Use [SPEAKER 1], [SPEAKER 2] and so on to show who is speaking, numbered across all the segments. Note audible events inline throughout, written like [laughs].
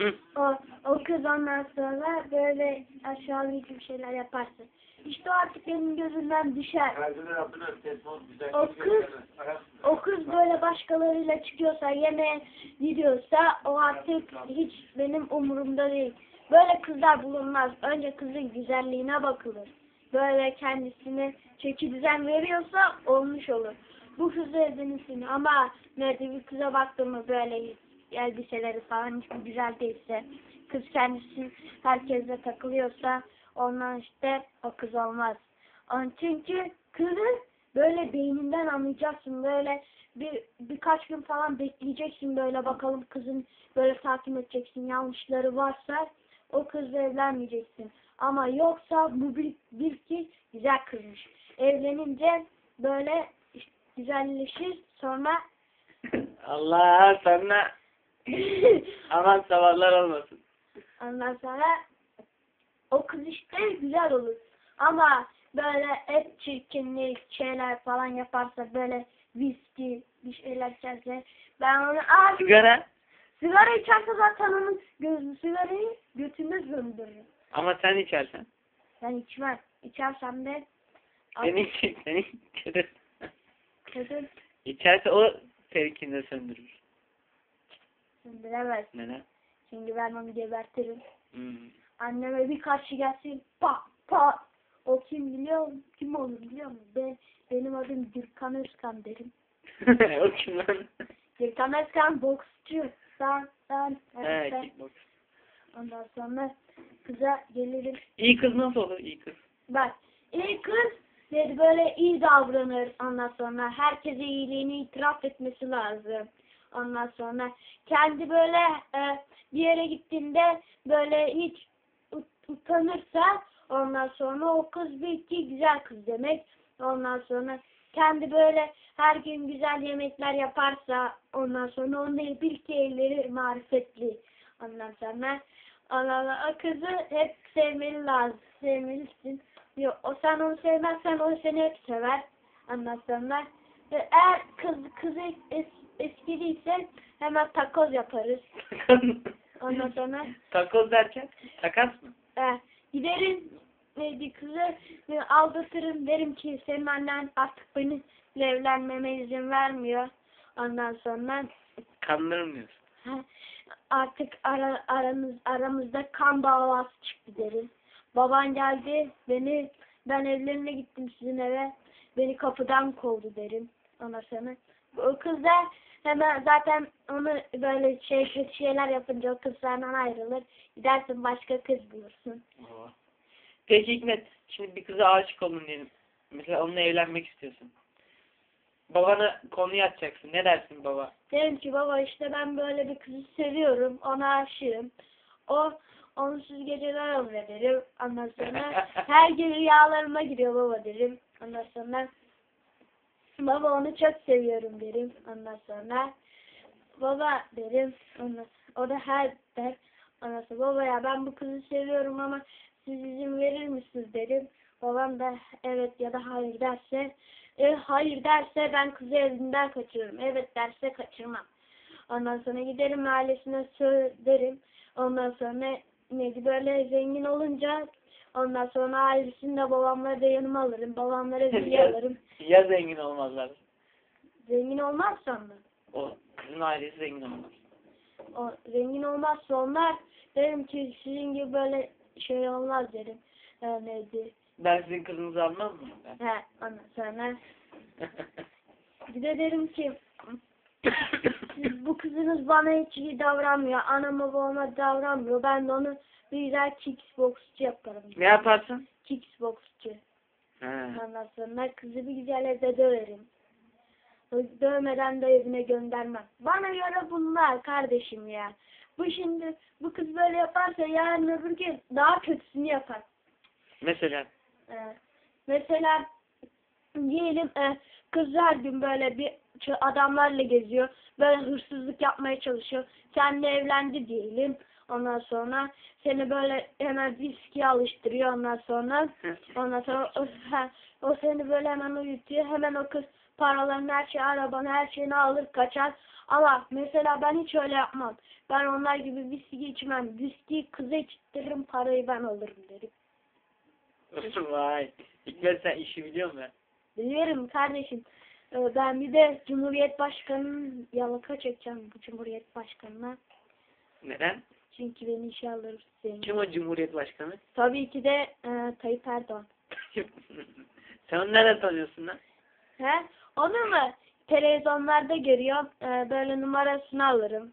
[SPEAKER 1] Hı.
[SPEAKER 2] O, o kız ondan sonra böyle aşağılayıcı bir şeyler yaparsa. İşte o artık benim gözümden düşer. O kız, o kız böyle başkalarıyla çıkıyorsa, yemeğe gidiyorsa o artık hiç benim umurumda değil. Böyle kızlar bulunmaz. Önce kızın güzelliğine bakılır. Böyle kendisine çeki düzen veriyorsa olmuş olur. Bu kız evlenirsin ama nerede bir kıza baktığımda böyle elbiseleri falan hiç güzel değilse, kız kendisi herkesle takılıyorsa ondan işte o kız olmaz. Çünkü kızı böyle beyninden anlayacaksın. Böyle bir birkaç gün falan bekleyeceksin böyle bakalım kızın böyle takip edeceksin. Yanlışları varsa o kızla evlenmeyeceksin. Ama yoksa bu bir, bir ki güzel kızmış. Evlenince böyle güzelleşir sonra [laughs]
[SPEAKER 1] Allah sana [laughs] aman sabahlar olmasın.
[SPEAKER 2] ondan sonra o kız işte güzel olur. Ama böyle hep çirkinlik şeyler falan yaparsa böyle viski bir şeyler içerse ben onu aa
[SPEAKER 1] Sigara
[SPEAKER 2] sigara içerse zaten onun gözü sigarayı götüne gönderirim.
[SPEAKER 1] ama sen içersen.
[SPEAKER 2] Ben içmem. İçersem de
[SPEAKER 1] Seni seni içerir.
[SPEAKER 2] kadın
[SPEAKER 1] İçerse o seninkini de söndürür.
[SPEAKER 2] Söndüremez.
[SPEAKER 1] Neden?
[SPEAKER 2] Çünkü ben onu gebertirim.
[SPEAKER 1] Hmm.
[SPEAKER 2] Anneme bir karşı gelsin pa pa. O kim biliyor musun? Kim olur biliyor musun? Ben, benim adım Gürkan Özkan derim. [laughs]
[SPEAKER 1] o kim lan?
[SPEAKER 2] Gürkan Özkan boksçu. Sen, sen,
[SPEAKER 1] He,
[SPEAKER 2] evet, sen.
[SPEAKER 1] kickbox.
[SPEAKER 2] Ondan sonra kıza gelirim.
[SPEAKER 1] İyi kız nasıl olur? İyi kız.
[SPEAKER 2] Bak iyi kız dedi böyle iyi davranır ondan sonra herkese iyiliğini itiraf etmesi lazım. Ondan sonra kendi böyle e, bir yere gittiğinde böyle hiç ut- utanırsa ondan sonra o kız bir ki güzel kız demek. Ondan sonra kendi böyle her gün güzel yemekler yaparsa ondan sonra onun bil ki elleri marifetli. Ondan sonra ondan sonra o kızı hep sevmeli lazım. Sevmelisin. Yok, o sen onu sevmezsen o seni hep sever. Ondan sonra e, eğer kız kızı es, eskiliyse hemen takoz yaparız. Ondan sonra
[SPEAKER 1] Takoz derken takas mı?
[SPEAKER 2] e, giderim neydi kızı e, aldatırım derim ki senin annen artık benimle evlenmeme izin vermiyor. Ondan sonra
[SPEAKER 1] Kandırmıyorsun.
[SPEAKER 2] Ha, Artık ara, aramız, aramızda kan davası çıktı derim. Baban geldi beni ben evlerine gittim sizin eve beni kapıdan kovdu derim. Ondan sonra o kız da hemen zaten onu böyle şey kötü şeyler yapınca o kız senden ayrılır. Gidersin başka kız bulursun.
[SPEAKER 1] Peki Hikmet, şimdi bir kıza aşık oldun diyelim. Mesela onunla evlenmek istiyorsun. Babana konuyu açacaksın. Ne dersin baba?
[SPEAKER 2] Derim ki baba işte ben böyle bir kızı seviyorum. Ona aşığım. O onsuz geceler alıyor derim. Ondan sonra [laughs] her gün rüyalarıma giriyor baba derim. Ondan sonra baba onu çok seviyorum derim. Ondan sonra baba derim. Ondan, o da her der. Ondan sonra baba ya ben bu kızı seviyorum ama siz izin verir misiniz derim. Babam da evet ya da hayır derse e, hayır derse ben kızı evinden kaçırırım. Evet derse kaçırmam. Ondan sonra giderim ailesine söylerim. Ondan sonra neydi böyle zengin olunca ondan sonra ailesini de babamları da yanıma alırım. Babamlara [laughs] hediye alırım.
[SPEAKER 1] ya zengin olmazlar.
[SPEAKER 2] Zengin olmazsa mı?
[SPEAKER 1] O kızın ailesi zengin olmaz.
[SPEAKER 2] O, zengin olmazsa onlar derim ki sizin gibi böyle şey olmaz derim. Neydi?
[SPEAKER 1] Ben sizin kızınızı almam mı? Ben.
[SPEAKER 2] He, ondan sonra [laughs] bir de derim ki siz bu kızınız bana hiç iyi davranmıyor. Anama babama davranmıyor. Ben de onu bir güzel kickboxçu yaparım.
[SPEAKER 1] ne yaparsın?
[SPEAKER 2] Kickboxçu.
[SPEAKER 1] He.
[SPEAKER 2] Ondan sonra kızı bir güzel evde döverim. Dövmeden de evine göndermem. Bana göre bunlar kardeşim ya. Bu şimdi bu kız böyle yaparsa yarın öbür gün daha kötüsünü yapar.
[SPEAKER 1] Mesela
[SPEAKER 2] Ee, mesela diyelim e, kız her gün böyle bir adamlarla geziyor. Böyle hırsızlık yapmaya çalışıyor. Seninle evlendi diyelim. Ondan sonra seni böyle hemen viskiye alıştırıyor ondan sonra. Ondan sonra o, o seni böyle hemen uyutuyor. Hemen o kız paralarını her şeyi arabanı her şeyini alır kaçar. Ama mesela ben hiç öyle yapmam. Ben onlar gibi viski içmem. Viski kıza içtiririm parayı ben alırım derim.
[SPEAKER 1] Vay. Hikmet sen işi biliyor musun?
[SPEAKER 2] Biliyorum kardeşim. Ee, Ben bir de Cumhuriyet Başkanı'nın yalaka çekeceğim bu Cumhuriyet Başkanı'na.
[SPEAKER 1] Neden?
[SPEAKER 2] Çünkü beni işe alır zengin.
[SPEAKER 1] Kim o Cumhuriyet Başkanı?
[SPEAKER 2] Tabii ki de e, Tayyip Erdoğan. [laughs]
[SPEAKER 1] sen onu nereden tanıyorsun lan?
[SPEAKER 2] He? Onu mu? Televizyonlarda görüyorum. Ee, böyle numarasını alırım.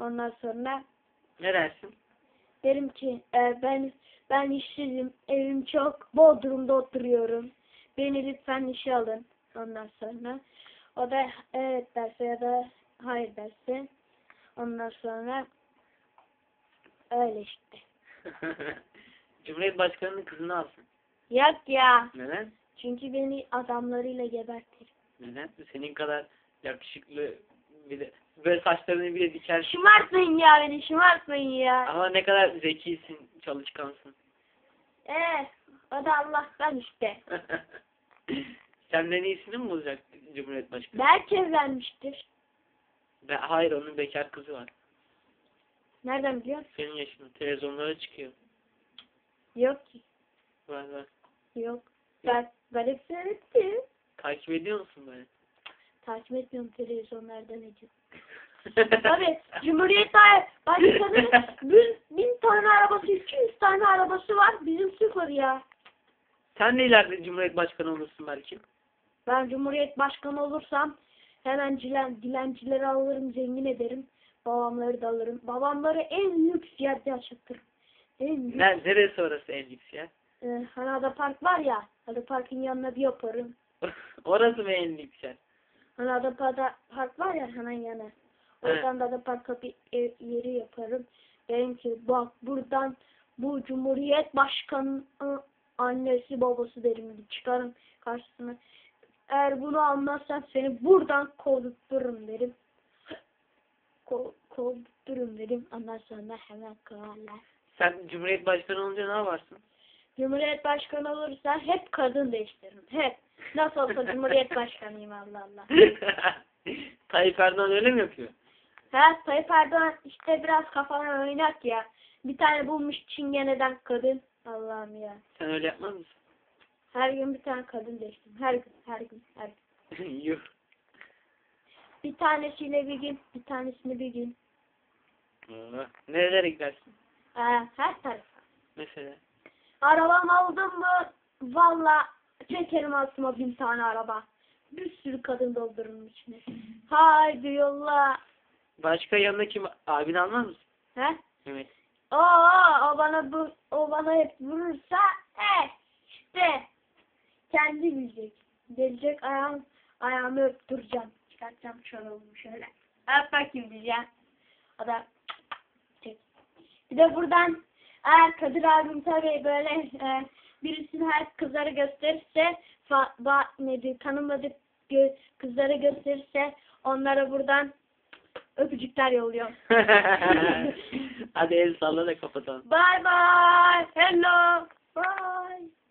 [SPEAKER 2] Ondan sonra
[SPEAKER 1] Ne dersin?
[SPEAKER 2] derim ki e, ben ben işsizim. Evim çok. Bodrum'da oturuyorum. Beni lütfen işe alın. Ondan sonra o da evet derse ya da hayır derse. Ondan sonra öyle işte. [laughs]
[SPEAKER 1] Cumhuriyet Başkanı'nın kızını alsın.
[SPEAKER 2] Yok ya.
[SPEAKER 1] Neden?
[SPEAKER 2] Çünkü beni adamlarıyla gebertir.
[SPEAKER 1] Neden? Senin kadar yakışıklı bir de böyle saçlarını bile diker.
[SPEAKER 2] Şımartmayın ya beni şımartmayın ya.
[SPEAKER 1] Ama ne kadar zekisin, çalışkansın.
[SPEAKER 2] Ee, o da Allah'tan işte. [laughs]
[SPEAKER 1] Senden iyisini mi bulacak Cumhuriyet Başkanı?
[SPEAKER 2] Belki evlenmiştir.
[SPEAKER 1] Ben, hayır onun bekar kızı var.
[SPEAKER 2] Nereden biliyorsun?
[SPEAKER 1] Senin yaşında. Televizyonlara çıkıyor.
[SPEAKER 2] Yok ki.
[SPEAKER 1] Var var.
[SPEAKER 2] Yok. Ben, hep seyrettim.
[SPEAKER 1] Takip ediyor musun böyle?
[SPEAKER 2] Takip etmiyorum televizyonlarda ne diyor. [laughs] Tabii Cumhuriyet Başkanı [laughs] bin, bin tane arabası, 200 tane arabası var. Bizim sıfır ya.
[SPEAKER 1] Sen de ileride Cumhuriyet Başkanı olursun belki.
[SPEAKER 2] Ben Cumhuriyet Başkanı olursam hemen dilen, dilencileri alırım, zengin ederim. Babamları da alırım. Babamları en lüks yerde yaşatırım. En lüks.
[SPEAKER 1] Ne, neresi orası en lüks ya?
[SPEAKER 2] Ee, hani Ada Park var ya. Ada Park'ın yanına bir yaparım. [laughs]
[SPEAKER 1] orası mı en lüks yer?
[SPEAKER 2] Hani Ada Park- Park var ya hemen yana. Oradan da Ada Park'a bir ev, yeri yaparım. Derim ki bak buradan bu Cumhuriyet Başkanı annesi babası derim. Çıkarım karşısına. Eğer bunu anlarsan seni buradan kovdurturum derim. Ko derim. Ondan sonra hemen kovarlar.
[SPEAKER 1] Sen Cumhuriyet Başkanı olunca ne yaparsın?
[SPEAKER 2] Cumhuriyet Başkanı olursa hep kadın değiştiririm. Hep. Nasıl olsa [laughs] Cumhuriyet Başkanıyım Allah Allah. [laughs]
[SPEAKER 1] Tayyip Erdoğan öyle mi yapıyor?
[SPEAKER 2] Ha Tayyip Erdoğan işte biraz kafana oynak ya. Bir tane bulmuş çingeneden kadın. Allah'ım ya.
[SPEAKER 1] Sen öyle yapmaz mısın?
[SPEAKER 2] Her gün bir tane kadın değiştim. Her gün, her gün, her gün. [laughs]
[SPEAKER 1] Yuh.
[SPEAKER 2] Bir tanesiyle bir gün, bir tanesini bir gün.
[SPEAKER 1] Aa, Nerelere gidersin?
[SPEAKER 2] Ee, her tarafa.
[SPEAKER 1] Mesela.
[SPEAKER 2] Arabam aldım mı valla çekerim altıma bin tane araba. Bir sürü kadın doldururum içine. Haydi yolla.
[SPEAKER 1] Başka yanına kim? Abin almaz mısın?
[SPEAKER 2] He?
[SPEAKER 1] Evet.
[SPEAKER 2] Oo, o bana bu o bana hep vurursa eh işte kendi bilecek. Gelecek ayağım ayağımı öptüreceğim. Çıkartacağım çorabımı şöyle. Öp bakayım diyeceğim. O da çek. Bir de buradan eğer Kadir abim tabii böyle e, birisini her kızlara gösterirse fa, ba, nedir, tanımadık gö, kızlara gösterirse onlara buradan öpücükler yolluyorum. [laughs]
[SPEAKER 1] Hadi el salla da kapatalım.
[SPEAKER 2] Bye bye. Hello. Bye.